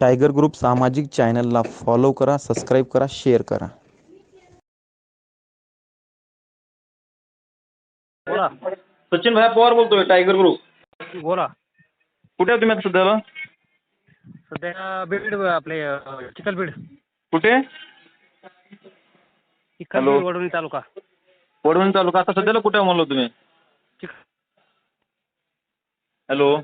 Tiger group सामाजिक चॅनलला follow करा सबस्क्राईब करा शेअर करा. बोला. सचिन भाई पवार बोलतोय टायगर ग्रुप. बोला. कुठे आहे तुम्ही आता सध्याला? सध्या बीड आपले अं, चिखलबीड कुठे? चिखलबीड वडवणी तालुका. वडवणी तालुका. आता सध्याला कुठे आहे म्हणलो तुम्ही? चिख हॅलो.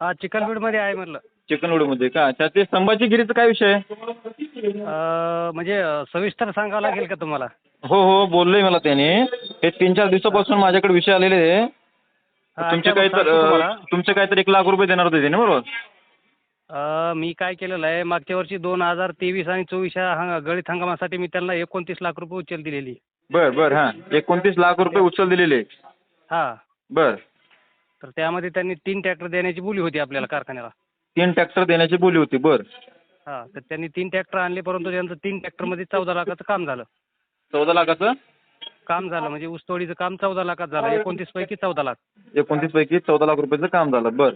हा चिखलबीडमध्ये आहे म्हटलं चिकनवडीमध्ये का? अच्छा ते संभाजीगिरीचं काय विषय? अं, म्हणजे अं, सविस्तर सांगावं लागेल का तुम्हाला? हो हो बोललोय मला त्याने. हे तीन चार दिवसापासून माझ्याकडे विषय आलेले आहे. हा, तुमचे काही तर सांगतो तुम्हाला. अं, तुमचे काहीतरी एक लाख रुपये देणार होते ना बरोबर? अं, मी काय केलेलं आहे मागच्या वर्षी दोन हजार तेवीस आणि चोवीस हंग गळीत हंगामासाठी मी त्यांना एकोणतीस लाख रुपये उचल दिलेली. बर बर हां. एकोणतीस लाख रुपये उचल दिलेले. हा. बर. तर त्यामध्ये त्यांनी तीन ट्रॅक्टर देण्याची बोली होती आपल्याला कारखान्याला. तीन ट्रॅक्टर देण्याची बोली होती बर. हा तर त्यांनी तीन ट्रॅक्टर आणले परंतु त्यांचं तीन ट्रॅक्टरमध्ये चौदा लाखाचं काम झालं. चौदा लाखाचं? काम झालं म्हणजे ऊसतोडीचं काम चौदा लाखात झालं एकोणतीस पैकी चौदा लाख. एकोणतीस पैकी चौदा लाख रुपयाचं काम झालं बर.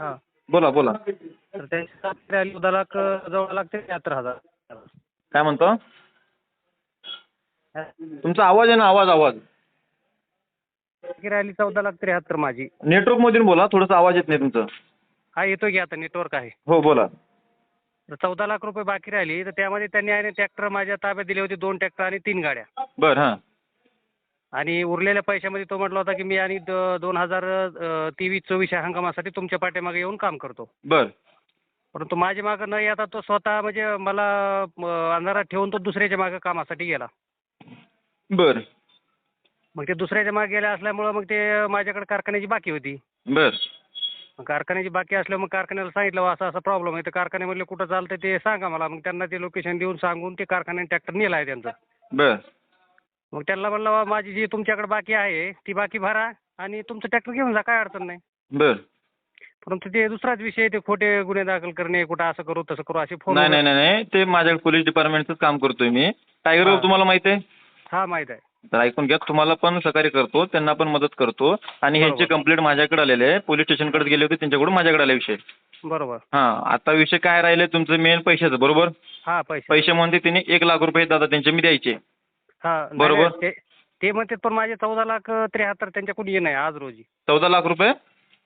हा. बोला बोला. तर त्यांची चौदा लाख जवळ लागते त्र्याहत्तर हजार. काय म्हणतो? तुमचा आवाज आहे ना आवाज आवाज. बाकी राहिली चौदा लाख त्र्याहत्तर माझी. नेटवर्क मधून बोला थोडासा आवाज येत नाही तुमचं. हा येतो की आता नेटवर्क आहे. हो बोला. तर चौदा लाख रुपये बाकी राहिली तर त्यामध्ये त्यांनी आहे ट्रॅक्टर माझ्या ताब्यात दिले होते दोन ट्रॅक्टर आणि तीन गाड्या. बर हां. आणि उरलेल्या पैशामध्ये तो म्हटला होता की मी आणि द- दोन हजार अं, तेवीस चोवीस या हंगामासाठी तुमच्या पाठीमागे येऊन काम करतो. बर. परंतु माझ्या मागं न येता तो स्वतः म्हणजे मला अं, अंधारात ठेवून तो दुसऱ्याच्या मागं कामासाठी गेला. बर. मग ते दुसऱ्याच्या मागे गेल्या असल्यामुळं मग ते माझ्याकडे कारखान्याची बाकी होती. बर मग कारखान्याची बाकी असल्यामुळे मग कारखान्याला सांगितलं "वा, असा असा प्रॉब्लेम आहे. तर कारखान्यामधले कुठं चालतं ते सांगा मला. मग त्यांना ते लोकेशन देऊन सांगून ते कारखान्याने ट्रॅक्टर नेला आहे त्यांचं. बर मग त्यांना म्हणलं "वा, माझी जी तुमच्याकडे बाकी आहे ती बाकी भरा आणि तुमचं ट्रॅक्टर घेऊन जा काय अडचण नाही. बर. परंतु ते दुसराच विषय ते खोटे गुन्हे दाखल करणे कुठं असं करू तसं करू असे फोन नाही नाही नाही नाही. ते माझ्याकडे पोलीस डिपार्टमेंटचंच काम करतोय मी. टायगर हां. तुम्हाला माहिती आहे? हा माहीत आहे. तर ऐकून घ्या तुम्हाला पण सहकार्य करतो त्यांना पण मदत करतो. आणि ह्यांची. कंप्लेंट माझ्याकडे आलेले आहे पोलीस स्टेशनकडे गेले होते त्यांच्याकडून माझ्याकडे आले विषय. बरोबर. हां आता विषय काय राहिले तुमचं मेन पैशाचं बरोबर? हा पैसे पैसे म्हणते त्यांनी एक लाख रुपये दादा त्यांचे मी द्यायचे. हा नाही, बरोबर. नाही, ते ते म्हणतात पण माझे चौदा लाख त्र्याहत्तर त्यांच्याकडून ये नाही आज रोजी. चौदा लाख रुपये?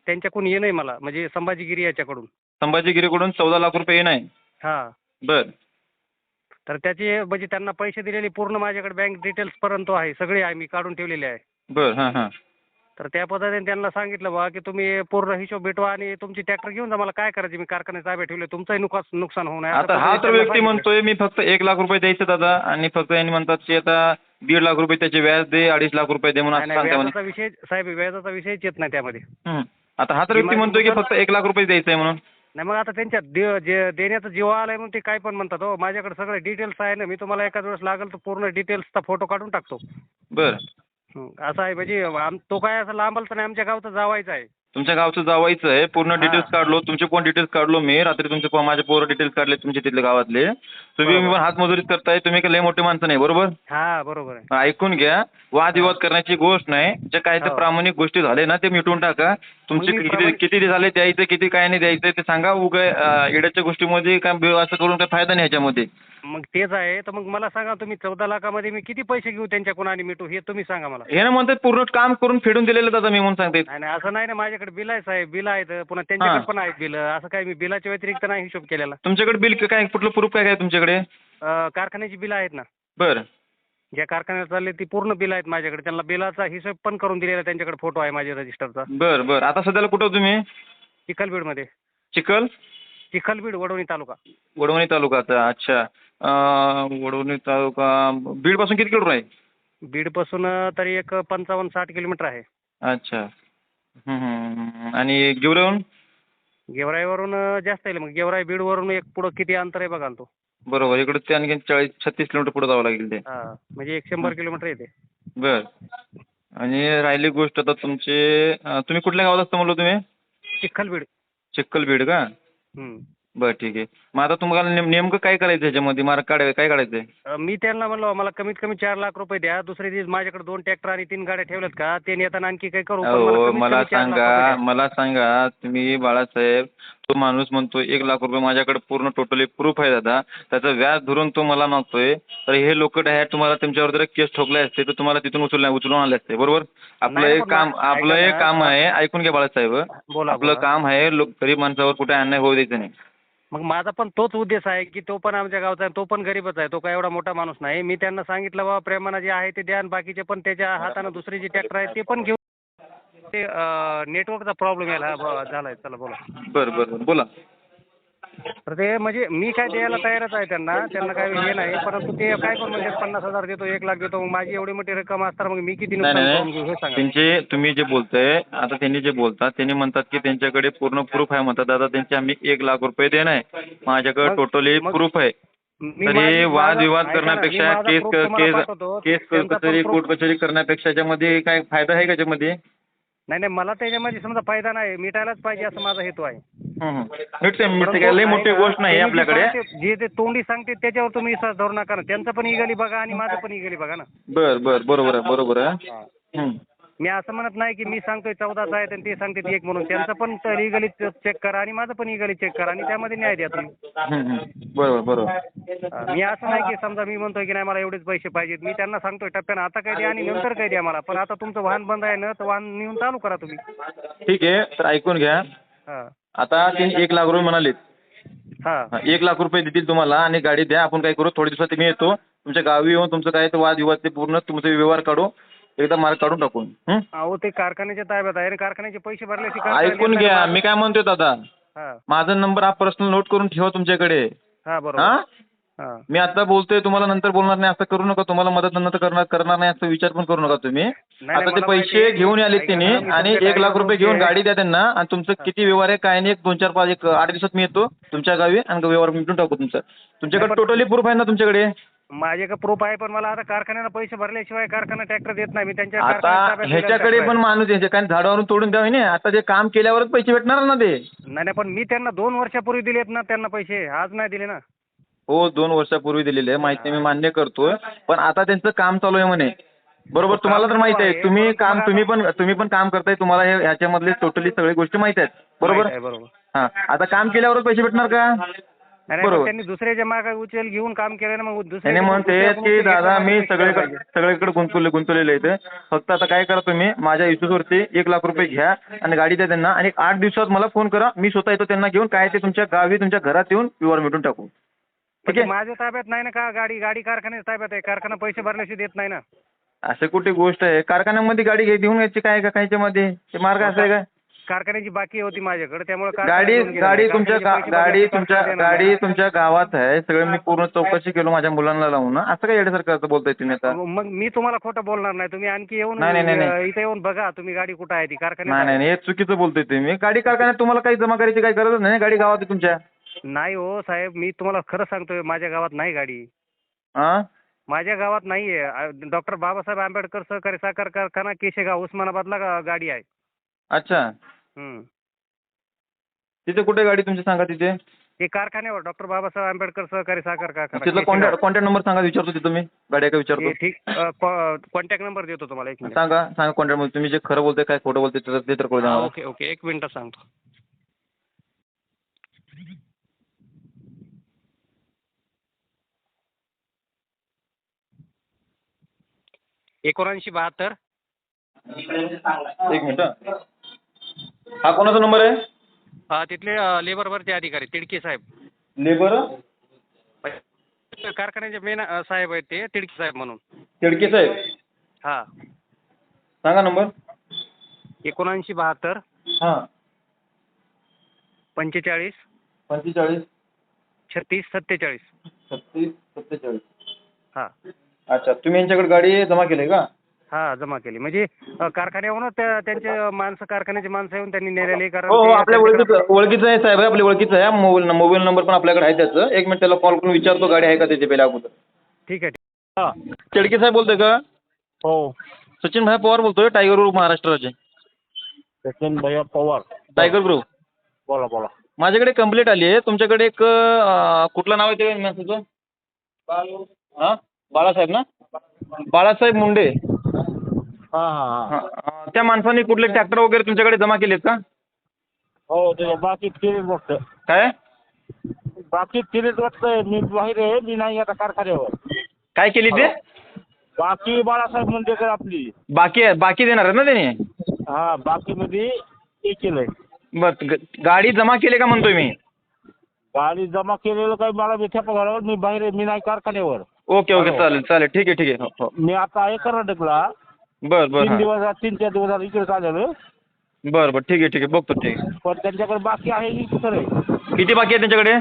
त्यांच्याकडून ये नाही मला म्हणजे संभाजीगिरी याच्याकडून. संभाजीगिरीकडून चौदा लाख रुपये नाही हा. बर. तर त्याचे म्हणजे त्यांना पैसे दिलेले पूर्ण माझ्याकडे बँक डिटेल्स पर्यंत आहे. सगळे आहे मी काढून ठेवलेले आहे. बर हां हां. तर त्या पद्धतीने त्यांना सांगितलं बा की तुम्ही पूर्ण हिशोब भेटवा आणि तुमची ट्रॅक्टर घेऊन जा. मला काय करायचं? मी कारखान्यात ताब्यात ठेवले. तुमचंही नुकसान नुकसान होऊ नये. आता हा तर व्यक्ती. म्हणतोय मी फक्त एक लाख रुपये द्यायचे दादा. आणि फक्त यांनी म्हणतात की आता दीड लाख रुपये त्याचे व्याज दे अडीच लाख रुपये दे म्हणून असं नाही सांगता म्हणे. व्याजाचा विषय साहेब व्याजाचा विषयच येत नाही त्यामध्ये. हं. आता हा तर व्यक्ती म्हणतोय की फक्त एक लाख रुपये द्यायचं आहे म्हणून. नाही मग आता त्यांच्या दे- जे देण्याचं जीव आलाय म्हणून ते काय पण म्हणतात हो. माझ्याकडे सगळे डिटेल्स आहे ना मी तुम्हाला एखाद वेळेस लागेल तर पूर्ण डिटेल्सचा फोटो काढून टाकतो. बर. असं आहे म्हणजे आम तो काय असं लांबलचा नाही आमच्या गावचा जावायचा आहे. तुमच्या गावचं जावायचं आहे पूर्ण. डिटेल्स काढलो तुमचे कोण डिटेल्स काढलो मी रात्री तुमचे माझे पोरं डिटेल्स काढले तुमचे तिथले गावातले. तुम्ही पण हातमजुरीच करताय तुम्ही काही लय मोठे माणसं नाही बरोबर? हा बरोबर आहे. ऐकून घ्या वादविवाद करण्याची गोष्ट नाही जे काय ते हो. प्रामाणिक गोष्टी झाले ना ते मिटवून टाका. तुमचे मग मी किती प्रामाणिक- किती झाले द्यायचं किती काय नाही द्यायचं ते सांगा. उगा येड्याच्या गोष्टीमध्ये काय बे- असं करून काय फायदा नाही ह्याच्यामध्ये. मग तेच आहे तर मग मला सांगा तुम्ही चौदा लाखामध्ये मी किती पैसे घेऊ त्यांच्याकडून आणि मिटू हे तुम्ही सांगा मला. हे ना म्हणतात पूर्ण काम करून फेडून दिलेलं दादा मी म्हणून सांगते. नाही नाही असं नाही ना माझ्याकडे बिल आहे साहेब बिल आहेत पुन्हा त्यांच्याकडे पण आहेत बिल असं काय मी बिलाच्या व्यतिरिक्त नाही हिशोब केलेला. तुमच्याकडे बिल काय कुठलं प्रूफ काय काय तुमच्याकडे? अं, कारखान्याची बिलं आहेत ना. बरं. ज्या कारखान्यात चालले ती पूर्ण बिल आहेत माझ्याकडे. त्यांना बिलाचा हिशोब पण करून दिलेला आहे. त्यांच्याकडे फोटो आहे माझ्या रजिस्टरचा. बरं बरं. आता सध्याला कुठं तुम्ही? चिखलबीडमध्ये. चिखल? चिखलबीड वडवणी तालुका. वडवणी तालुकाचा. अच्छा. अं, वडवणी तालुका बीडपासून किती किलोमीटर आहे? बीडपासून अं, तरी एक पंचावन्न साठ किलोमीटर आहे. अच्छा. हं, हं, हं. आणि गेवराहून गेवराईवरून अं, जास्त येईल मग गेवराई बीडवरून एक पुढं किती अंतर आहे बघा ना तो. बरोबर. इकडे ते आणखी चाळीस छत्तीस किलोमीटर पुढे जावं लागेल ते. हा. म्हणजे एक शंभर किलोमीटर येते. बर. आणि राहिली गोष्ट आता तुमचे अं, तुम्ही कुठल्या गावात असता म्हणलो तुम्ही? चिखलबीड. चिखल बीड का. बरं ठीक आहे. मग आता तुम्हाला नेम नेमकं काय करायचं ह्याच्यामध्ये? मार्क काढाय काय काढायचं आहे अ, मी त्यांना म्हणलो मला कमीत कमी चार लाख रुपये द्या. दुसरे दिवस माझ्याकडे दोन ट्रॅक्टर आणि तीन गाड्या ठेवल्यात का? ते नेताना आणखी काही करू. पण कमीत मला कमी चार लाख रुपये सांगा द्या. मला सांगा. तुम्ही बाळासाहेब तो माणूस म्हणतो एक लाख रुपये माझ्याकडे पूर्ण टोटली प्रूफ आहे दादा. त्याचं व्याज धरून तो मला मागतोय. तर हे लोक डायरेक्ट तुम्हाला तुमच्यावर जर केस ठोकले असते तर तुम्हाला तिथून उचलून उचलून आले असते. बरोबर? आपलं नाही, एक पण काम आपलं ऐका एक ना. काम आहे ऐकून घ्या बाळासाहेब. बोला आपलं बोला. काम आहे लोक गरीब माणसावर कुठे अन्याय होऊ द्यायचं नाही. मग माझा पण तोच उद्देश आहे की तो पण आमच्या गावचा आहे तो पण गरीबच आहे तो काय एवढा मोठा माणूस नाही. मी त्यांना सांगितलं बाबा प्रेमानं जे आहे ते द्या आणि बाकीचे पण त्याच्या हातानं दुसरे जे ट्रॅक्टर आहे ते पण घेऊ ते नेटवर्कचा प्रॉब्लेम यायला ब- झालाय. चला बोला. बरं बरं बोला. तर ते म्हणजे मी काय द्यायला तयारच आहे त्यांना त्यांना काय हे नाही परंतु ते काय पण म्हणजे पन्नास हजार देतो एक लाख देतो मग माझी एवढी मोठी रक्कम असताना मग मी किती नाही नुकसान करून घेऊ हे नाही सांगा. त्यांचे तुम्ही जे बोलताय आता त्यांनी जे बोलतात त्यांनी म्हणतात की त्यांच्याकडे पूर्ण प्रूफ आहे म्हणतात. दादा त्यांचे आम्ही एक लाख रुपये देणार आहे. माझ्याकडे मग- टोटली मग- प्रूफ आहे. मी तरी माझी- वादविवाद माझा- ऐका ना, मी करण्यापेक्षा माझा केस proof तुम्हाला केस पाठवतो. केस त्यांचा पण कचेरी proof- कोर्ट कचेरी करण्यापेक्षा याच्यामध्ये काय फायदा आहे का याच्यामध्ये? नाही नाही मला त्याच्यामध्ये समजा फायदा नाही. मिटायलाच पाहिजे असं माझा हेतू आहे. काय लई मोठी गोष्ट नाही जे आपल्याकडे. सांगते- जे ते तोंडी सांगते त्याच्यावर तुम्ही विश्वास धरू नका ना. त्यांचं पण इगली बघा आणि माझं पण इगली बघा ना. बर बर बरोबर आहे बरोबर आहे. मी असं म्हणत नाही की मी सांगतोय चौदाच आहे आणि ते सांगते एक म्हणून. त्यांचं पण लिगली चेक करा आणि माझं पण इगली चेक करा आणि त्यामध्ये न्याय द्या तुम्ही. बरोबर बरोबर. मी असं नाही की समजा मी म्हणतोय की नाही मला एवढेच पैसे पाहिजेत. मी त्यांना सांगतोय टप्प्यानं आता काय द्या आणि नंतर काय द्या मला. पण आता तुमचं वाहन बंद आहे ना तर वाहन नेऊन चालू करा तुम्ही. ठीक आहे तर ऐकून घ्या. हा. आता त्यांनी एक लाख रुपये म्हणालेत. हा. एक लाख रुपये देतील तुम्हाला आणि गाडी द्या. आपण काय करू थोड्या दिवसात मी येतो. तुमच्या गावी येऊन तुमचं काय ते वादविवाद ते पूर्ण तुमचे व्यवहार काढू. एकदा मार्क काढून टाकून हं? अहो ते कारखान्याच्या ताब्यात आहे कारखान्याचे पैसे कारखाना ऐकून घ्या. मला. मी काय म्हणतोय दादा? हा. माझा नंबर हा पर्सनल नोट करून ठेवा तुमच्याकडे. हा बरोबर. हा? हा. मी आता बोलतोय तुम्हाला नंतर बोलणार नाही असं करू नका. तुम्हाला मदत नंतर करणार करणार नाही असं विचार पण करू नका तुम्ही. नाही, आता ते मला माहिती पैसे आहे. घेऊन ऐका त्यांनी ना, मी आणि तुमच्या एक लाख रुपये घेऊन गाडी द्या त्यांना. आणि तुमचं किती व्यवहार आहे काय नाही एक दोन चार पाच एक आठ दिवसात मी येतो तुमच्या गावी आणि व्यवहार मिटून टाकू तुमचा. तुमच्याकडे टोटली प्रूफ आहे ना तुमच्याकडे? माझे का प्रूफ आहे पण मला आता कारखान्याला पैसे भरल्याशिवाय कारखाना ट्रॅक्टर देत नाही. मी त्यांच्या आता कारखान्याच्या ताब्यात दिलेला ह्याच्याकडे tractor पण आहे. माणूस याच्या कारण झाडावरून तोडून द्यावे ना आता ते काम केल्यावरच पैसे भेटणार ना ते. नाही नाही पण मी त्यांना दोन वर्षापूर्वी दिलेत ना त्यांना पैसे. आज नाही दिले ना. हो दोन वर्षापूर्वी दिलेले आहे. माहिती मी मान्य करतोय. पण आता त्यांचं काम चालू आहे म्हणे. बरोबर तुम्हाला तर माहिती आहे. आहे, तुम्ही काम तुम्ही पण तुम्ही पण काम करताय. तुम्हाला हे ह्याच्यामधले टोटली सगळी गोष्टी माहिती आहेत. बरोबर? माहीत आहे, बरोबर. हा. आता काम केल्यावरच पैसे भेटणार का? नाही, नाही बरोबर. त्यांनी दुसऱ्याच्या मागे उचल घेऊन काम केलं ना मग त्याने दुसऱ्याच्या म्हणते की दादा मी सगळीकडे पाहिजे. सगळीकडे गुंतवले गुंतवलेले आहेत. फक्त आता काय करा तुम्ही माझ्या इश्यूजवरती एक लाख रुपये घ्या आणि गाडी द्या त्यांना आणि आठ दिवसात मला फोन करा मी स्वतः येतो त्यांना घेऊन काय ते तुमच्या गावी तुमच्या घरात येऊन व्यवहार मिटून टाकू. पण ठीक ते आहे? माझ्या ताब्यात नाही ना का? गाडी गाडी कारखान्याच्या ताब्यात आहे. कारखाना पैसे भरल्याशिवाय देत नाही ना. असं कुठे गोष्ट आहे? कारखान्यामध्ये गाडी घे घेऊन यायची काय का कायच्यामध्ये? ते मार्ग असं आहे का? कारखान्याची बाकी होती माझ्याकडे त्यामुळे गाडी. गाडी तुमच्या गा- गाडी तुमच्या गाडी नाही. तुमच्या गावात आहे सगळं मी पूर्ण चौकशी केलो माझ्या मुलांना लावून. असं काय येण्यासारखं असं बोलताय तुम्ही आता? मग मी तुम्हाला खोटं बोलणार नाही तुम्ही आणखी येऊन नाही, नाही, नाही, नाही. इथे येऊन बघा तुम्ही गाडी कुठं आहे ती नाही कारखान्यात नाही नाही, हे चुकीचं बोलतोय तुम्ही. गाडी कारखान्यात तुम्हाला काही जमा करायची काही गरज नाही गाडी गावात आहे तुमच्या? नाही हो साहेब मी तुम्हाला खरं सांगतोय माझ्या गावात नाही गाडी. हा माझ्या गावात नाहीये. डॉक्टर बाबासाहेब आंबेडकर सहकारी साखर कारखाना केशेगाव उस्मानाबादला गा- गाडी आहे. अच्छा. तिथे कुठे गाडी तुमची सांगा तिथे? हे कारखान्यावर डॉक्टर बाबासाहेब आंबेडकर सहकारी साखर कारखाना. तिथला केशेगाव. कॉन्टॅक्ट कॉन्टॅक्ट नंबर सांगा विचारतो तिथं मी. गाडी आहे का हे विचारतो ठीक कॉन्टॅक्ट नंबर देतो तुम्हाला एक मिनिट सांगा सांगा कॉन्टॅक्ट मध्ये. तुम्ही जे खरं बोलताय काय खोटं बोलताय त्याचं ते तर कळू द्या हा, मला. Okay okay. एक मिनिट सांगतो. एकोणऐंशी बहात्तर. एक मिनिट. हा. हा कोणाचा नंबर आहे? हा, तिथले लेबरवरचे अधिकारी तिडके साहेब. लेबर कारखान्याचे मेन साहेब आहेत ते तिडके साहेब म्हणून. तिडके साहेब? हा. सांगा नंबर. एकोणऐंशी बहात्तर. हा. पंचेचाळीस. पंचेचाळीस. छत्तीस सत्तेचाळीस. छत्तीस सत्तेचाळीस. हा. अच्छा तुम्ही यांच्याकडे गाडी जमा केली का? हा जमा केली. म्हणजे अ, कारखान्यावरून त्या- त्यांचे माणसं कारखान्याचे माणसं येऊन त्यांनी नेलेले कारण हो हो ते- आपल्या ओळखीचं ओळखीचं आहे साहेब आपल्या ओळखीचं आहे. मोबाईल मोबाईल नंबर पण आपल्याकडे आहे त्याचं. एक मिनिट त्याला कॉल करून विचारतो गाडी आहे का त्याची पहिल्या अगोदर. ठीक आहे ठीक हा. तिडके साहेब बोलतोय का? हो. सचिन भाई पवार बोलतोय टायगर ग्रुप महाराष्ट्राचे. सचिन भैया पवार. टायगर ग्रुप बोला बोला. माझ्याकडे कंप्लेंट आली आहे. तुमच्याकडे एक अं, कुठलं नाव आहे ते? माणसाचं हां? बाळासाहेब ना? बाळासाहेब मुंडे. हा हा हा. हां, त्या माणसाने कुठले ट्रॅक्टर वगैरे तुमच्याकडे जमा केलेत का? हो ते बाकी तिरीत बघतं काय? बाकी तिरीत बघतंय मी बाहेर आहे मी नाही आता कारखान्यावर. काय केली ते? बाकी बाळासाहेब मुंडेकर आपली. बाकी आहे बाकी देणार आहेत ना त्याने? हा बाकीमध्ये हे केलंय. बर ग- गाडी जमा केली का म्हणतोय मी? गाडी जमा केलेलं काही मला मी ठेपा घालावर मी बाहेर आहे मी नाही कारखान्यावर. Okay okay. चालेल चालेल. ठीक आहे ठीक आहे. हो हो. मी आता आहे कर्नाटकला. बर बर तीन हां. दिवस तीन चार दिवस झाले इकडे चाललेलो. बर बर. ठीक आहे ठीक आहे. बघतो ठीक आहे. पण त्यांच्याकडे बाकी आहे की आहे किती बाकी आहे त्यांच्याकडे?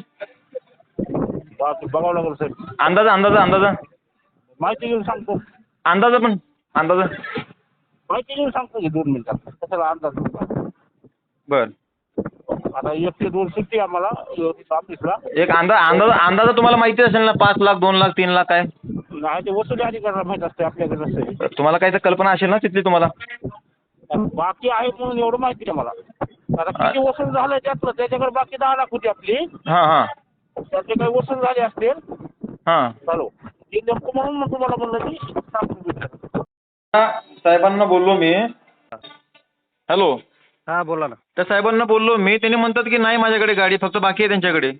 बाकी बघावं लागेल सर. अंदाजा अंदाजा अंदाजा. माहिती घेऊन सांगतो. अंदाजा पण अंदाजा. माहिती घेऊन सांगतो की दोन मिनिटात. कशाला अंदाज? बर. आता एक ते दोन सुट्टी आम्हाला व्यवस्थित ऑफिसला एक अंदा अंदाजा अंदाजा तुम्हाला माहिती असेल ना पाच लाख दोन लाख तीन लाख काय? नाही ते वसुली अधिकाऱ्याला माहीत असते आपल्याकडे नसते. तुम्हाला तर कल्पना असेल ना तिथली तुम्हाला? बाकी आहे म्हणून एवढं माहिती आहे मला. आता किती वसूल झालं त्यातलं त्याच्याकडे बाकी दहा लाख होती आपली. हां हां. त्याचे काही वसूल झाले असतील हां. चालू. ते म्हणून मग तुम्हाला म्हणलं की. साहेबांना बोललो मी. हॅलो. हा बोला ना. त्या साहेबांना बोललो मी त्यांनी म्हणतात की नाही माझ्याकडे गाडी फक्त बाकी आहे त्यांच्याकडे.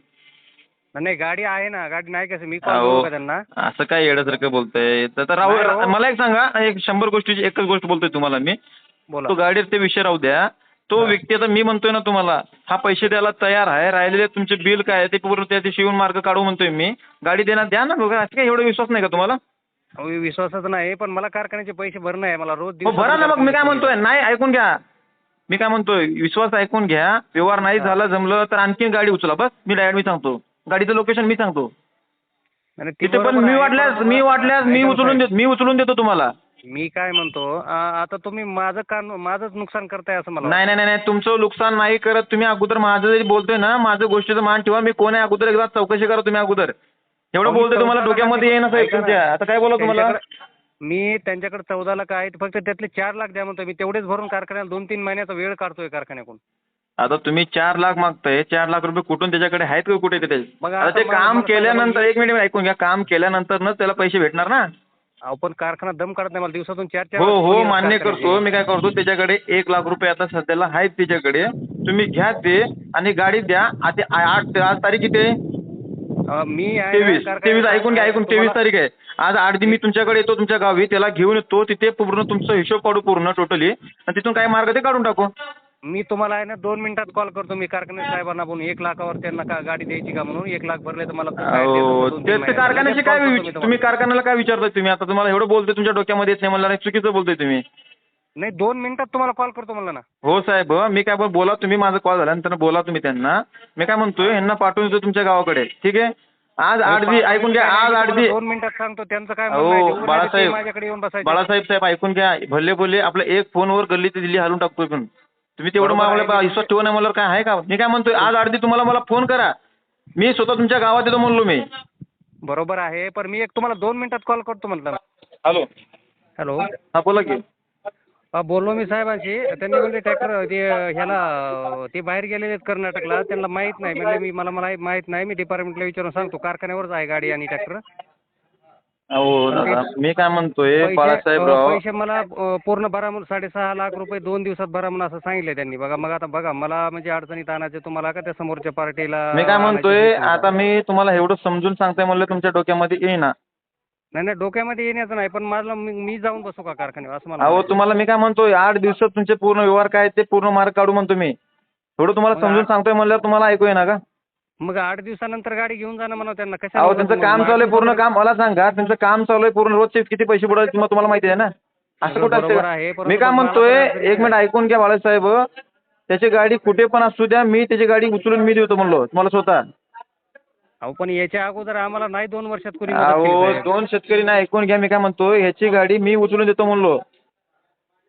नाही गाडी आहे ना गाडी नाही कसं मी कॉल अहो का त्यांना? असं काय येण्यासारखं बोलतंय. तर तर राहू नाही हो. मला एक सांगा एक शंभर गोष्टीची एकच गोष्ट बोलतोय तुम्हाला मी. बोला. तो गाडीवर ते विषय राहू द्या. तो व्यक्ती आता मी म्हणतोय ना तुम्हाला हा पैसे द्यायला तयार आहे राहिलेले तुमचे बिल काय आहे ते पूर्ण त्या दिवशी येऊन मार्ग काढू म्हणतोय मी. गाडी देणार द्या ना बघा असं काय एवढा विश्वास नाही का तुम्हाला? अहो, विश्वासच नाही पण मला कारखान्याचे पैसे भरणं आहे मला रोज हो भरा ना मग मी काय म्हणतोय नाही ऐकून घ्या. मी काय म्हणतोय विश्वास ऐकून घ्या. व्यवहार नाही झाला जमलं तर आणखीन गाडी उचला. बस मी डायरेक्ट मी सांगतो. गाडीचं लोकेशन मी सांगतो. आणि ती तिथे पण बरोबर मी आहे, वाटल्यास पण मी वाटल्यास मी ऐका उचलून साहेब, देतो मी उचलून देतो तुम्हाला. मी काय म्हणतो आ, आता तुम्ही माझं कान माझंच नुकसान करताय असं मला नाही नाही नाही नाही, तुमचं नुकसान नाही करत. तुम्ही अगोदर माझं जरी बोलतोय ना माझं गोष्टीचं मान ठेवा. मी कोण आहे? अगोदर एकदा चौकशी करा तुम्ही अगोदर. एवढं अहो, मी बोलतोय तुम्हाला डोक्यामध्ये येईना साहेब ऐका ना, तुमच्या. आता काय बोला तुम्हाला? त्यांच्याकडे- मी त्यांच्याकडे चौदा लाख आहेत फक्त त्यातले चार लाख द्या म्हणतो मी तेवढेच भरून कारखान्याला दोन तीन महिन्याचा वेळ काढतोय कारखान्याकडून. आता तुम्ही चार लाख मागताय चार लाख रुपये कुठून त्याच्याकडे आहेत का कुठे ते मग आता आता ते मला- काम मला केल्यानंतर एक मिनिट ऐकून घ्या काम केल्यानंतरच त्याला पैसे भेटणार ना? अहो पण कारखाना दम काढत नाही मला दिवसातून चार चार हो हो मान्य कारखान्याचे. करतो मी काय करतो त्याच्याकडे एक लाख रुपये आता सध्याला आहेत त्याच्याकडे. तुम्ही घ्या ते आणि गाडी द्या आता आठ आज तारीख किती आहे मी आहे ना तेवीस कारखान्यात- तेवीस ऐकून घ्या ऐकून तेवीस तुम्हाला- तारीख आहे. आज आठ दिवस मी तुमच्याकडे येतो तुमच्या गावी. त्याला घेऊन येतो तिथे पूर्ण तुमचा हिशोब काढू पूर्ण टोटली आणि तिथून काय मार्ग ते काढून टाकू. मी तुम्हाला आहे ना दोन मिनिटात कॉल करतो. मी कारखान्यात साहेबांना बोलून एक लाखावर त्यांना का गाडी द्यायची का म्हणून एक लाख भरले तर मला तो काय देतो अहो, दोन तीन ते ते महिन्यात. कारखान्याची लगेच काय call करतो मी विच- तुम्हाला. तुम्ही कारखान्याला काय विचारताय तुम्ही? आता तुम्हाला एवढं बोलतोय तुमच्या डोक्यामध्ये येत नाही मला चुकीचं बोलतोय तुम्ही. नाही दोन मिनिटात तुम्हाला कॉल करतो म्हणलं ना. हो साहेब मी काय बोल- बोला तुम्ही माझा कॉल झाल्यानंतर बोला तुम्ही त्यांना. मी काय म्हणतोय यांना पाठवून देतो तुमच्या गावाकडे. ठीक आहे? आज आठ दिवस ऐकून घ्या आज आठ दिवस दोन मिनिटात सांगतो त्यांचं काय म्हणणं आहे ते बाळासाहेब. माझ्याकडे येऊन बसायचे. बाळासाहेब साहेब ऐकून घ्या. भले बोले आपलं एक फोनवर गल्ली ते दिल्ली हालून टाकतोय पण. तुम्ही तेवढं बरोबर आहे. मला विश्वास ठेवू नये मला काय आहे का? मी काय म्हणतोय आज आठ दिवस तुम्हाला मला फोन करा. मी स्वतः तुमच्या गावात येतो म्हणलो मी. बरोबर आहे पण मी एक तुम्हाला दोन मिनिटात कॉल करतो म्हटलं ना. हॅलो. हॅलो. हा बोला की. हा, बोललो मी साहेबांशी. त्यांनी म्हणजे ट्रॅक्टर ते ह्याला ते बाहेर गेलेले आहेत कर्नाटकला. त्यांना माहीत नाही. म्हणजे मी मला मला माहीत नाही. मी डिपार्टमेंटला विचारून सांगतो. कारखान्यावरच आहे गाडी आणि ट्रॅक्टर अहो दादा मी काय म्हणतोय पैसे बाळासाहेबराव पैसे मला पूर्ण भरा म्हणून साडेसहा लाख रुपये दोन दिवसात भरा म्हणून असं सांगितलं त्यांनी. बघा मग आता बघा मला म्हणजे अडचणीत आणायचे तुम्हाला का त्या समोरच्या पार्टीला मी काय म्हणतोय आता मी तुम्हाला एवढं समजून सांगताय म्हणलं तुमच्या डोक्यामध्ये येईना. नाही नाही डोक्यामध्ये येण्याचं नाही पण मला मी मी जाऊन बसू का कारखान्यावर असं मला अहो म्हणायचं. तुम्हाला मी काय म्हणतोय आठ दिवसात तुमचे पूर्ण व्यवहार काय आहेत ते पूर्ण मार्ग काढू म्हणतो मी. थोडं तुम्हाला समजून सांगतोय म्हणल्यावर तुम्हाला ऐकू येईना का? मग आठ दिवसानंतर गाडी घेऊन जाणं म्हणा त्यांना कशा अहो त्यांचं काम चालू आहे पूर्ण काम मला सांगा त्यांचं काम चालू आहे पूर्ण रोजचे किती पैसे बुडाले तुम्हाला तुम्हाला माहिती आहे ना? असं कुठं बरोबर असतं? आहे? परंतु मी काय मला म्हणतोय एक मिनिट ऐकून घ्या बाळासाहेब. त्याची गाडी कुठे पण असू द्या मी त्याची गाडी उचलून मी देतो म्हणलो तुम्हाला स्वतः. अहो पण याच्या अगोदर आम्हाला नाही दोन वर्षात कोणी मदत केली अहो साहेब. दोन शेतकरी नाही ऐकून घ्या मी काय म्हणतोय ह्याची गाडी मी उचलून देतो म्हणलो.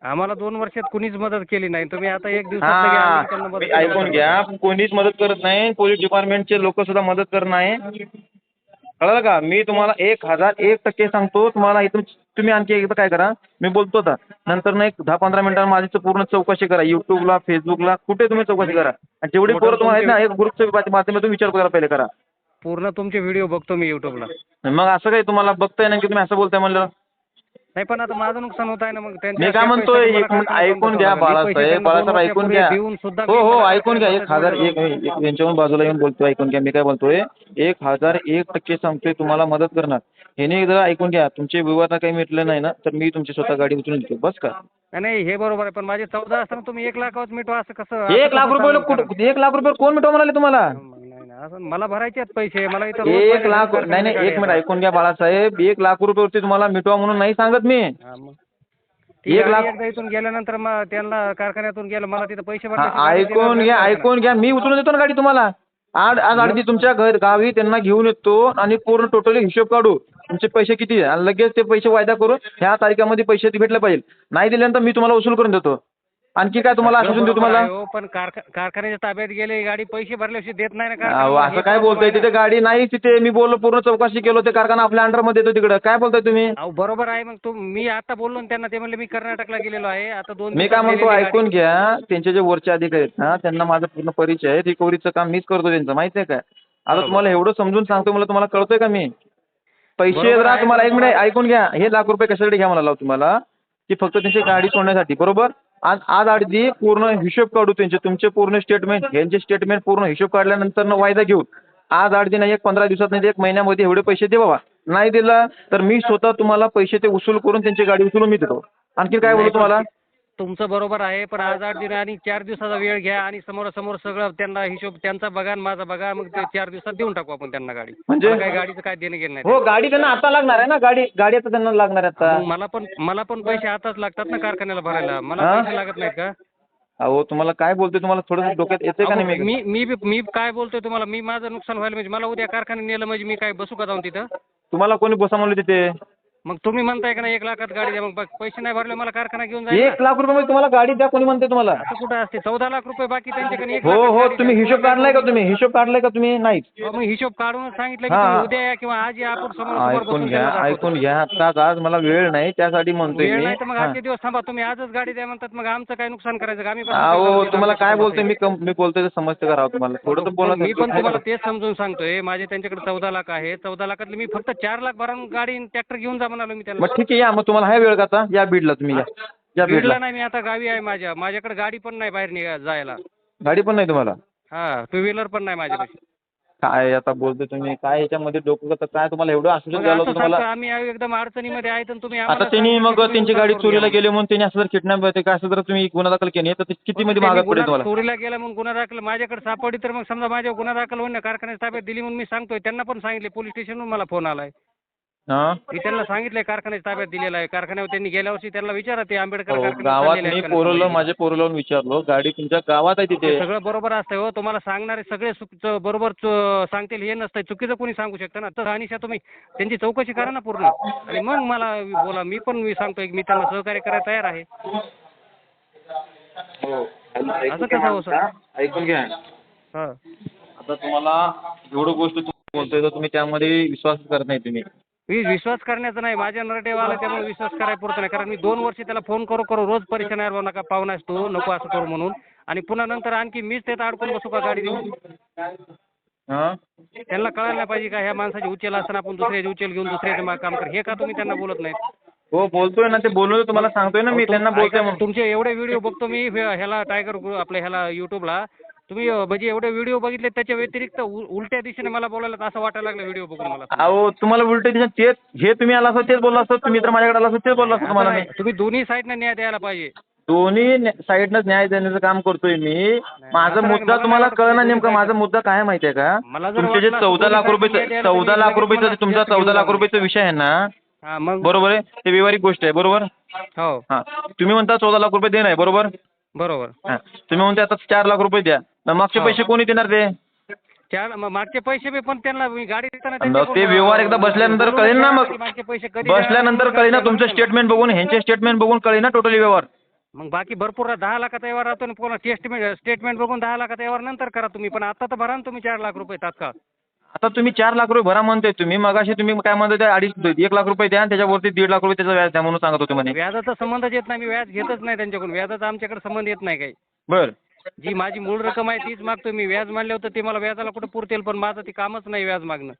आम्हाला दोन वर्षात कुणीच मदत केली नाही. तुम्ही आता एक दिवसात लगे हा मदत मी. ऐकून घ्या कोणीच मदत करत नाही पोलीस डिपार्टमेंटचे लोक सुद्धा मदत करत नाही. कळलं का? मी तुम्हाला एक हजार एक टक्के सांगतो तुम्हाला इथून तुम्ही आणखी एकदा काय करा मी बोलतो आता. नंतर ना एक दहा पंधरा मिनिटांना माझी पूर्ण चौकशी करा युट्यूबला फेसबुकला कुठे तुम्ही चौकशी करा. आणि जेवढी पोरं तुम्हाला आहेत ना एक ग्रुपच्या माध्यमातून विचार करा पहिले करा. पूर्ण तुमचे व्हिडिओ बघतो मी युट्यूबला मग असं काही तुम्हाला बघताय ना की तुम्ही असं बोलताय म्हणलं? नाही पण आता माझं नुकसान होत आहे ना मग मी काय म्हणतोय एक मिनिट ऐकून घ्या बाळासाहेब बाळासाहेब ऐकून घ्या. हो हो ऐकून घ्या. एक हजार एक यांच्याहून बाजूला येऊन बोलतोय ऐकून घ्या. मी काय बोलतोय एक हजार एक टक्के सांगतोय तुम्हाला मदत करणार. ह्याने जरा ऐकून घ्या. तुमचे विवाद काही मिटलं नाही ना तर मी तुमची स्वतः गाडी उचलून देतो. बस का? नाही हे बरोबर आहे पण माझे चौदा असताना तुम्ही एक लाखावर मिटवा असं कसं एक लाख रुपये? एक लाख रुपये कोण मिटवा म्हणाले तुम्हाला? नाही नाही असं मला भरायचे आहेत पैसे मला इथं रोज एक लाख नाही नाही एक मिनिट. ऐकून घ्या बाळासाहेब. एक लाख रुपयावरती तुम्हाला मिटवा म्हणून नाही सांगत मी. हा, मग. ती एक गाडी लाख- एकदा इथून गेल्यानंतर मग त्यांना कारखान्यातून गेलं मला तिथं पैसे हा, ऐकून घ्या. ऐकून घ्या. मी उचलून देतो ना गाडी तुम्हाला. आज आज अगदी तुमच्या घर गावी त्यांना घेऊन येतो आणि पूर्ण टोटली हिशोब काढू. तुमचे पैसे किती आहे? आणि लगेच ते पैसे वायदा करून ह्या तारखेमध्ये पैसे ते भेटले पाहिजे. नाही दिल्यानंतर मी तुम्हाला वसूल करून देतो. आणखी काय तुम्हाला आश्वासन देऊ तुम्हाला? हो, पण कारखा- कारखान्याच्या ताब्यात गेले गाडी पैसे भरल्याशिवाय देत नाही ना अहो, कारखाना. असं काय बोलताय तिथे. गाडी नाही तिथे मी बोललो पूर्ण चौकशी केलो ते कारखाना आपल्या अंडरमध्ये येतो तिकडे. काय बोलताय तुम्ही? अहो बरोबर आहे. मग तू मी आता बोललो ना त्यांना ते म्हणले मी कर्नाटकला गेलेलो आहे. आता दोन मी दिवसात काय म्हणतो गेलेली ऐकून गाडी. घ्या. त्यांचे जे वरचे अधिकारी आहेत ना त्यांना माझा पूर्ण परिचय आहे. रिकव्हरीचं काम मीच करतो त्यांचं. माहिती आहे काय आता. तुम्हाला एवढं समजून सांगतो मला तुम्हाला कळतोय का मी? पैसे बरोबर जरा आहे, तुम्हाला एक बरोबर मिनिट आहे. ऐकून घ्या. हे लाख रुपये कशासाठी घ्या मला लाव तुम्हाला? की फक्त त्यांची गाडी सोडण्यासाठी बरोबर? आज आज अगदी पूर्ण हिशोब काढू त्यांचे तुमचे पूर्ण स्टेटमेंट यांचे स्टेटमेंट पूर्ण हिशोब काढल्यानंतर न वायदा घेऊन आज अगदी नाही एक पंधरा दिवसात नाही एक महिन्यामध्ये एवढे पैसे दे बाबा. नाही दिला तर मी स्वतः तुम्हाला पैसे ते वसूल करून त्यांची गाडी उचलून मी देतो. आणखी काय बोलू तुम्हाला? तुमचं बरोबर आहे पण आज आठ दिन आणि चार दिवसाचा वेळ घ्या आणि समोरासमोर सगळं त्यांना हिशोब त्यांचा बघा आणि माझा बघा मग ते चार दिवसात देऊन टाकू आपण त्यांना गाडी. म्हणजे? काय गाडीचं काय देणं घेणं नाही हो गाडी त्यांना आता लागणार आहे ना? गाडी गाडी आता त्यांना लागणार आहे आता. मग मला पण मला पण पैसे आताच लागतात ना कारखान्याला भरायला. मला हा? पैसे लागत नाहीत का? अहो तुम्हाला काय बोलतोय? तुम्हाला थोडं डोक्यात येते का अहो, नाही मी मी मी बी- मी काय बोलतोय तुम्हाला? मी माझं नुकसान व्हायला म्हणजे मला उद्या कारखान्यात नेलं म्हणजे मी काय बसू का जाऊन तिथं? तुम्हाला कोणी बसा म्हणलं तिथे? मग तुम्ही म्हणताय का नाही एक लाखात गाडी द्या मग पैसे नाही भरले मला कारखाना घेऊन जाईल एक लाख रुपये मध्ये तुम्हाला गाडी द्या कोणी म्हणते तुम्हाला? असं कुठं असते? चौदा लाख रुपये बाकी त्यांच्याकडे एक हो लाखात हो गाडी तुम्ही द्या. हिशोब काढलाय का तुम्ही? हिशोब काढलाय का तुम्ही? नाही. अहो, मग हिशोब काढूनच सांगितलं की हा, तुम्ही हा. उद्या या किंवा आज या आपण समोर समोर ऐकून बसून घ्या त्यांना दाखवतो. ऐकून घ्या. आताच आज मला वेळ नाही त्यासाठी म्हणतोय वेळ मी. नाही तर मग हा. आजचे दिवस थांबा तुम्ही आजच गाडी द्या म्हणतात मग आमचं काय नुकसान करायचं? का? आम्ही पण अहो आमचं तुम्हाला काय बोलतोय? मी कम- मी बोलतोय ते समजते का राव तुम्हाला? थोडं तर बोला मी पण तुम्हाला तेच समजून सांगतोय. माझे त्यांच्याकडे चौदा लाख आहे. चौदा लाखातले मी फक्त चार लाख भरून गाडी ट्रॅक्टर घेऊन जा म्हणालो मी त्यांना मग ठीक आहे या. मग तुम्हाला आहे वेळ का आता? या बीडला तुम्ही या. या बीडला बीडला. नाही मी आता गावी आहे माझ्या. माझ्याकडे गाडी पण नाही बाहेर निघा जायला. गाडी पण नाही तुम्हाला? हा टू व्हीलर पण नाही माझ्यापाशी. काय आता बोलतोय तुम्ही? काय याच्यामध्ये डोकं तर काय तुम्हाला एवढं आश्वासन मग द्यायला असं होतं तुम्हाला? सांगतो आम्ही एकदम अडचणीमध्ये आहे तर तुम्ही आता आम्हाला त्यांनी मग की त्यांची गाडी चोरीला. गेली म्हणून त्यांनी असं जर किडनॅप होते काय असं जर तुम्ही गुन्हा दाखल केली तर ते किती मध्ये त्यांनी पडेल गुन्हा तुम्हाला? चोरीला गेला म्हणून गुन्हा दाखल माझ्याकडे सापडली तर मग समजा माझ्या गुन्हा दाखल होईल ना कारखान्याच्या ताब्यात दिली म्हणून मी सांगतोय त्यांना पण सांगितले पोलीस स्टेशनहून मला फोन आलाय. हा? मी त्यांना सांगितलंय कारखान्याच्या ताब्यात दिलेला आहे. कारखान्यावर त्यांनी गेल्या वर्षी त्यांना विचारा ते आंबेडकर हो, कारखान्यात गावात चाललेले मी पोरं. माझे पोरं लावून विचारलो. गाडी तुमच्या गावात आहे तिथे. सगळं बरोबर असतंय हो. तुम्हाला सांगणारे सगळे बरोबर चु- सांगतील हे नसतंय. चुकीचं कोणी सांगू शकतं ना? तर अनिशा तुम्ही त्यांची चौकशी करा ना पूर्ण. आणि मग मला बोला मी पण मी सांगतोय की मी त्यांना सहकार्य करायला तयार आहे. असं कसं हो सर ऐकून घ्या. हा. आता तुम्हाला एवढं गोष्ट तुम्ही बोलतोय तर तुम्ही त्यामध्ये विश्वास करत नाही तुम्ही. मी विश्वास करण्याचं नाही. माझ्या नरटेव आला त्यामुळे विश्वास करायला पुरतं नाही. कारण मी दोन वर्ष त्याला फोन करू करू रोज परेशान आहे नका पाहुणास तू. नको असं करू म्हणून. आणि पुन्हा नंतर आणखी मीच त्यात अडकून बसू का गाडी देऊन हा? त्यांना कळायला नाही पाहिजे का ह्या माणसाची उचल असताना आपण दुसऱ्याची उचल घेऊन दुसऱ्याचं काम कर. हे का तुम्ही त्यांना बोलत नाहीत? हो बोलतोय ना. ते बोललो तुम्हाला सांगतोय ना मी त्यांना बोलतोय तुमचे एवढे व्हिडिओ बघतो मी. ह्याला टायगर आपल्या ह्याला युट्यूबला तुम्ही अं, म्हणजे एवढे व्हिडिओ बघितले त्याच्या व्यतिरिक्त उ- उलट्या दिशेने मला बोलायला असं वाटायला लागलं व्हिडिओ बघून मला. अहो तुम्हाला उलट तेच हे तुम्ही आला असं तेच बोलला असतो तुम्ही तर माझ्याकडे आला असतो तेच बोलला असतो असं तुम्हाला मी. नाही. तुम्ही दोन्ही साईडने न्याय द्यायला पाहिजे. दोन्ही साईडनंच न्याय देण्याचं काम करतोय मी. माझा नाही, मुद्दा मला तुम्हाला नाही कळना वाटत नेमका माझा मुद्दा काय आहे माहितीये का? मला जर तुमचे जे वाटलं चौदा लाख न्याय द्यायला चौदा लाख लगेच रुपयेचं तुमचा जास्त चौदा लाख. रुपयेचा विषय आहे ना? हा मग? बरोबर आहे? ते व्यवहारिक गोष्ट आहे बरोबर? हो. हा. तुम्ही म्हणता चौदा लाख रुपये देणार आहे बरोबर? बरोबर. हा. तुम्ही म्हणता आता चार लाख रुपये द्या. मग मागचे. पैसे कोणी देणार ते? मागचे पैसे बी पण त्यांना मी गाडी देताना मग त्यांच्याकडून, ते व्यवहार एकदा बसल्यानंतर बोलून कळेल ना मग. मागचे पैसे कधी द्या, बसल्यानंतर मग कळेल ना तुमचं? स्टेटमेंट बघून ह्यांचे स्टेटमेंट बघून कळेल ना टोटली व्यवहार. मग बाकी भरपूर दहा लाखाचा व्यवहार राहतो आणि स्टेटमेंट बघून दहा लाखाचा व्यवहार नंतर करा तुम्ही पण आता तर भरा ना तुम्ही चार लाख रुपये तात्काळ. आता तुम्ही चार लाख रुपये भरा म्हणताय तुम्ही मगाशी तुम्ही काय म्हणताय ते अडीच एक लाख रुपये द्या आणि त्याच्यावरती दीड लाख रुपये त्याचं व्याज द्या म्हणून सांगत होते म्हणे. व्याजाचा संबंधच येत नाही मी व्याज घेतच नाही त्यांच्याकडून व्याजाचा आमच्याकडे संबंध येत नाही काही. बर. जी माझी मूळ रक्कम आहे तीच मागतो मी. व्याज मानले होतं ते मला व्याजाला कुठं पुरतेल पण माझं ते कामच नाही व्याज मागणं.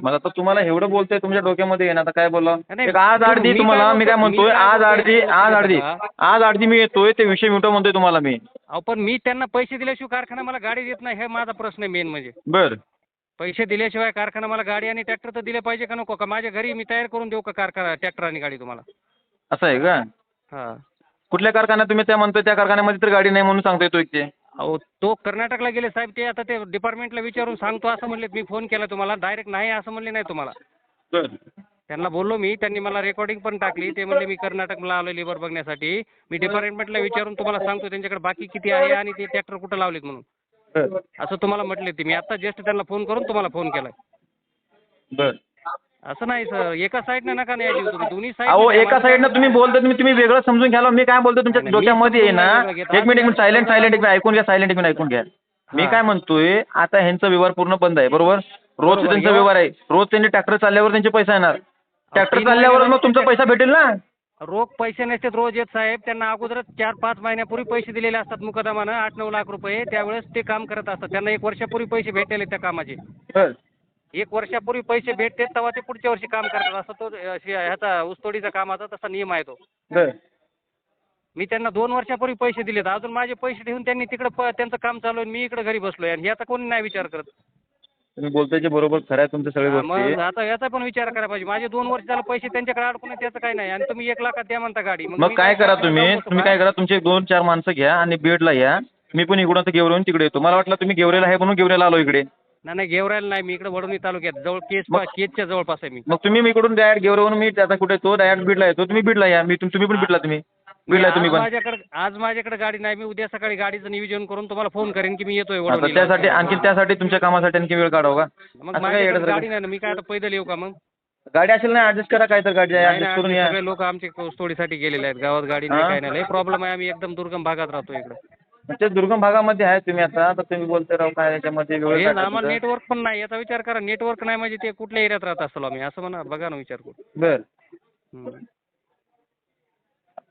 मग आता तुम्हाला एवढं बोलतोय तुमच्या डोक्यामध्ये येणार आता काय बोला नाही, एक आज मी आडदी काय तुम्हाला मी काय म्हणतोय मी काय आज बोलतोय? आडदी आज आडदी. आज आडदी मी येतोय ते विषय मिटव म्हणतोय तुम्हाला मी. अहो पण मी त्यांना पैसे दिल्याशिवाय कारखाना मला गाडी देत नाही हे माझा प्रश्न आहे मेन म्हणजे. बर. पैसे दिल्याशिवाय कारखाना मला गाडी आणि ट्रॅक्टर तर दिले पाहिजे का नको? का माझ्या घरी मी तयार करून देऊ का कारखाना ट्रॅक्टर आणि गाडी तुम्हाला? असं आहे का? हा. कुठल्या कारखान्यात तुम्ही त्या म्हणतोय त्या कारखान्यामध्ये तर गाडी नाही म्हणून सांगतोय तो एक ते. अहो तो कर्नाटकला गेले साहेब ते आता ते डिपार्टमेंटला विचारून सांगतो असं म्हणले मी फोन केला तुम्हाला. डायरेक्ट नाही असं म्हणले नाही तुम्हाला. बर. त्यांना बोललो मी त्यांनी मला रेकॉर्डिंग पण टाकली. ते म्हणले मी कर्नाटकला आलो लेबर बघण्यासाठी. मी डिपार्टमेंटला विचारून तुम्हाला सांगतो त्यांच्याकडे बाकी किती आहे आणि ते ट्रॅक्टर कुठं लावलेत म्हणून. बर. असं तुम्हाला म्हटले ते. मी आता जस्ट त्यांना फोन करून तुम्हाला फोन केलाय. बर. असं नाही सर. एका साईडनं नका नाही यायची तुम्ही. दोन्ही अहो साईड एका साईडनं तुम्ही बोलता तुम्ही तुम्ही वेगळं समजून घ्याल. मी काय बोलतो तुमच्या मी डोक्यामध्ये आहे ना. एक मिनिट एक मिनिट. सायलेंट सायलेंट एक मिनिट. ऐकून घ्या सायलेंट एक मिनिट ऐकून घ्या. मी. काय म्हणतोय आता ह्यांचा व्यवहार पूर्ण बंद आहे बरोबर? रोज त्यांचा. व्यवहार आहे. रोज त्यांनी ट्रॅक्टर चालल्यावर त्यांचे पैसे येणार. ट्रॅक्टर चालल्यावर मग तुमचा पैसा भेटेल ना? रोख पैसे नसतात रोज येत साहेब. त्यांना अगोदरच चार पाच महिन्यापूर्वी पैसे दिलेले असतात मुकदमानं आठ नऊ लाख रुपये. त्यावेळेस ते काम करत असतात. त्यांना एक वर्षापूर्वी पैसे भेटलेले त्या कामाचे. एक वर्षापूर्वी पैसे भेटते तेव्हा ते पुढच्या वर्षी काम करतात. असं तो अ, शे- ह्याचा ऊसतोडीचा कामाचा तसा नियम आहे तो. बर. मी त्यांना दोन वर्षापूर्वी पैसे दिलेत. अजून माझे पैसे ठेवून त्यांनी तिकडे त्यांचं काम चालू आहे. मी इकडे घरी बसलोय आणि याचा कोणी नाही विचार करत. तुम्ही बोलतोय जे बरोबर खरं आहे तुमच्या सगळ्या हा, गोष्टी. मग आता याचा पण विचार करायला पाहिजे. माझे दोन वर्ष झालं पैसे त्यांच्याकडे अडकून त्याचं काही नाही. आणि तुम्ही एक लाखात द्या म्हणता गाडी. मग मी काय करा तुम्ही? तुम्ही? काय करा तुमचे दोन चार माणसं घ्या आणि बीडला या. मी पण इकडून आता गेवरेहून तिकडे येतो. मला वाटलं तुम्ही गेवरेला आहे म्हणून गेवरेला आलो इकडे. नाही नाही गेवरायला नाही मी इकडे वडोणी तालुक्यात. जवळ केस मग- केसच्या जवळपास आहे मी. मग तुम्ही मी इकडून डायरेक्ट गेवरेहून मी आता कुठे तो डायरेक्ट बीडला येतो. तुम्ही बीडला या. मी तुम- तुम्ही पण बीडला तुम्ही. बीडला तुम्ही पण. माझ्याकडे आज माझ्याकडे गाडी नाही. मी उद्या सकाळी गाडीचं नियोजन करून तुम्हाला फोन करेन की मी येतोय आता. त्यासाठी आणखी त्यासाठी तुमच्या कामासाठी आणखी वेळ काढावं का? मग असं काय माझ्याकडे येडं गाडी नाही ना. मी काय आता पैदल येऊ का मग? गाडी असेल ना ऍडजस्ट करा काय तर गाडी नाही ऍडजस्ट ना, करून आमचे या. सगळे लोक आमचे तोडीसाठी गेलेले आहेत. गावात गाडी नाही हा? काय नाही. लय प्रॉब्लेम आहे. आम्ही एकदम दुर्गम भागात राहतो इकडे. ते दुर्गम भागामध्ये आहे तुम्ही आता आता तुम्ही बोलते राव काय याच्यामध्ये हे आम्हाला. नेटवर्क पण नाही याचा विचार करा नेटवर्क नाही म्हणजे ते कुठल्या एरियात राहत असलो आम्ही असं म्हणा बघा ना विचार करून बर.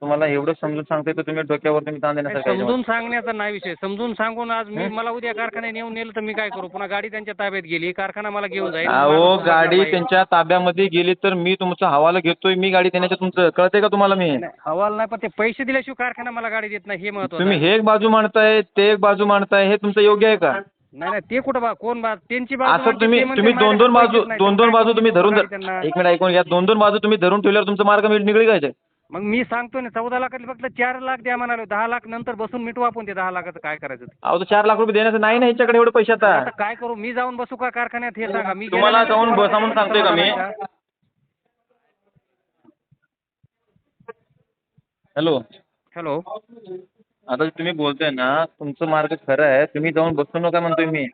तुम्हाला एवढं समजून सांगतोय तर तुम्ही डोक्यावर तुम्ही ताण देण्यासारखं आहे समजून सांगण्याचा नाही विषय. समजून सांगून आज मी मला उद्या कारखान्यात नेऊन नेलं तर मी काय करू? पुन्हा गाडी त्यांच्या ताब्यात गेली कारखाना मला घेऊन जाईल. अहो माणूस गाडी त्यांच्या ताब्यामध्ये गेली तर मी तुमचा हवाला घेतोय मी गाडी देण्याच्या तुमचं कळतंय का तुम्हाला मी? नाही, हवाल नाही पण ते पैसे दिल्याशिवाय कारखाना मला गाडी देत नाही हे महत्वाचं तुम्ही आहे. हे एक बाजू मांडताय ते एक बाजू मांडताय हे तुमचं योग्य आहे का? नाही नाही ते कुठं बा कोण बा त्यांची बाजू असं म्हणते, तुम्ही म्हणते तुम्ही दोन दोन माझ्याकडे बाजू नाही, दोन दोन काय बाजू तुम्ही धरून गाडी धर- त्यांना? एक मिनिट ऐकून घ्या. दोन दोन बाजू तुम्ही धरून ठेवल्यावर तुमचा मार्ग निघळी काय मग मी सांगतो ना चौदा लाखातले फक्त चार लाख द्या म्हणालो. दहा लाख नंतर बसून मिटू आपण ते दहा लाखाचं काय करायचं ते. अहो तर चार लाख रुपये देण्याचं नाही ना ह्याच्याकडे एवढे पैसे आता. आता काय करू? मी जाऊन बसू का कारखान्यात? हे सांगा. मी तुम्हाला गेल्यानंतर जाऊन तुम्हाला बसा म्हणून सांगतोय का मी? हॅलो. हॅलो. आता तुम्ही बोलताय ना तुमचं मार्ग खरं आहे. तुम्ही जाऊन बसू नका म्हणतोय मी.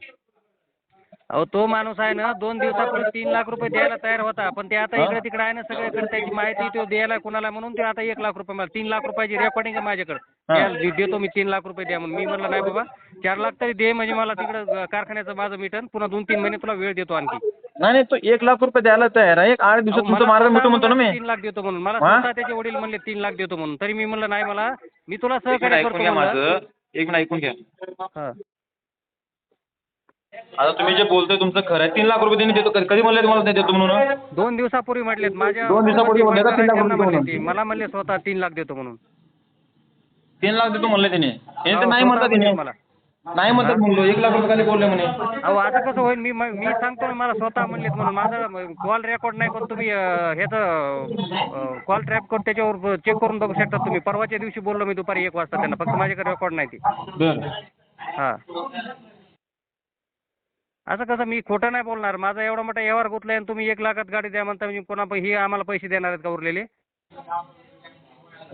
अहो तो माणूस आहे ना दोन दिवसापूर्वी तीन लाख रुपये द्यायला तयार होता. पण ते आता इकडे तिकडे आहे ना सगळीकडे त्याची माहिती तो द्यायला कोणाला म्हणून ते आता एक लाख रुपये मला तीन लाख रुपयाची रेकॉर्डिंग आहे माझ्याकडे. देतो मी तीन लाख रुपये द्या म्हणून. मी म्हणलं नाही बाबा चार लाख तरी दे म्हणजे मला तिकडं कारखान्याचं माझं मिटन. पुन्हा दोन तीन महिने तुला वेळ देतो आणखी. नाही नाही तो एक लाख रुपये द्यायला तयार आहे. एक आठ दिवसात तुमचा मार्ग मिटू म्हणतो ना मी. तीन लाख देतो म्हणून. मला? स्वतः त्याचे वडील म्हणले तीन लाख देतो म्हणून. तरी मी म्हणलं नाही मला मी तुला सहकार्य करतो. माझं. एक मिनिट ऐकून घ्या. हा. आता तुम्ही जे बोलतोय तुमचं खरं आहे. तीन लाख रुपये त्यांनी देतो. कधी कधी म्हणले तुम्हाला ते देतो म्हणून? दोन दिवसापूर्वी म्हटलेत. माझ्या दोन दिवसापूर्वी म्हणले का तीन लाख रुपये म्हणले? ते. मला म्हणले स्वतः तीन लाख देतो म्हणून. तीन लाख देतो म्हणले त्याने हे तर नाही म्हणतात म्हणले त्याने मला. नाही म्हणतात म्हणलो एक लाख रुपये खाली बोलले म्हणे. अहो आता कसं होईल? मी मी सांगतो ना मला स्वतः म्हणलेत म्हणून. माझा कॉल रेकॉर्ड नाही पण तुम्ही अं, ह्याचं कॉल ट्रॅप करून त्याच्यावर चेक करून बघू शकता तुम्ही. परवाच्या दिवशी बोललो मी दुपारी एक वाजता त्यांना. फक्त माझ्याकडे रेकॉर्ड नाही ती. बरं. हां. असं कसं मी खोटं नाही बोलणार. माझा एवढा मोठा व्यवहार गुतलाय आणि तुम्ही एक लाखात गाडी द्या म्हणता म्हणजे कोणा ही आम्हाला पैसे देणार आहेत का उरलेले?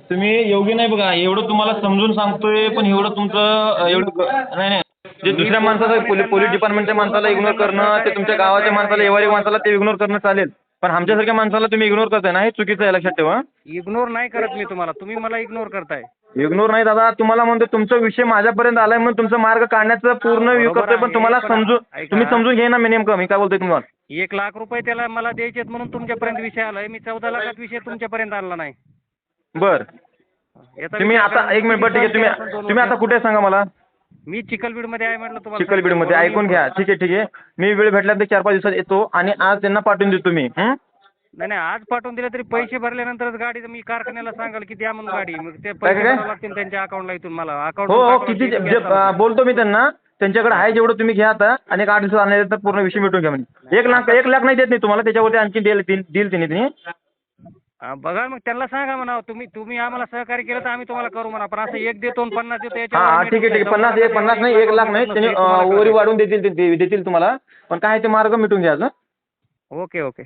तुम्ही योग्य नाही बघा. एवढं तुम्हाला समजून सांगतोय पण एवढं तुमचं एवढं क- नाही नाही. जे दुसऱ्या माणसाचं पोलीस पोलीस डिपार्टमेंटच्या माणसाला इग्नोर करणं ते तुमच्या गावाच्या माणसाला व्यवहारिक माणसाला ते इग्नोर करणं चालेल. पण आमच्यासारख्या माणसाला तुम्ही इग्नोर करताय ना? हे चुकीचं आहे लक्षात ठेवा इग्नोर नाही करत मी तुम्हाला. तुम्ही मला इग्नोर करताय. इग्नोर नाही दादा तुम्हाला म्हणतो तुमचा विषय माझ्यापर्यंत आलाय म्हणून तुमचा मार्ग काढण्याचा पूर्ण हे बरोबर करतोय पण तुम्हाला पण समजून ऐका. तुम्ही समजून घे ना मी नेमकं मी काय बोलतोय तुम्हाला. एक लाख रुपये त्याला मला द्यायचेत म्हणून तुमच्यापर्यंत विषय आलाय मी चौदा लाखात विषय तुमच्यापर्यंत आणला नाही. बर. याचा तुम्ही विचार आता करा, एक मिनिट बरं ठीक आहे तुम्ही दोन तुम्ही आता. कुठे आहे सांगा मला? मी चिखलबीडमध्ये आहे म्हटलं तुम्हाला चिखलबीडमध्ये ऐकून घ्या ठीक आहे ठीक आहे. मी वेळ भेटल्यानंतर चार पाच दिवसात येतो आणि आज त्यांना पाठवून देतो मी हं? नाही नाही आज पाठवून दिलं तरी पैसे भरल्यानंतरच गाडी मी कारखान्याला सांगाल की द्या म्हणून गाडी. मग ते पैसे काय? भरावे लागतील त्यांच्या अकाउंटला इथून मला. अकाउंट हो हो किती जे- जे- अं, बोलतो मी त्यांना. त्यांच्याकडे आहे जेवढं तुम्ही घ्या आता. आणि एक आठ दिवसात आणल्यानंतर पूर्ण विषय मिटून घ्या म्हणजे एक लाख एक लाख नाही देत नाही तुम्हाला. त्याच्यावरती आणखी देईल देईल त्यांनी त्यांनी बघा मग त्यांना सांगा म्हणा तुम्ही तुम्ही आम्हाला सहकार्य केलं तर आम्ही तुम्हाला करू म्हणा. पण असं एक देतो आणि पन्नास देतो हा याच्यावर हा आम्ही ठीक आहे ठीक आहे. पन्नास एक पन्नास नाही एक लाख नाही. त्यांनी अं. वरी वाढून देतील ते- ते- देतील तुम्हाला. पण काय ते मार्ग मिटून घ्यायचं ओके ओके.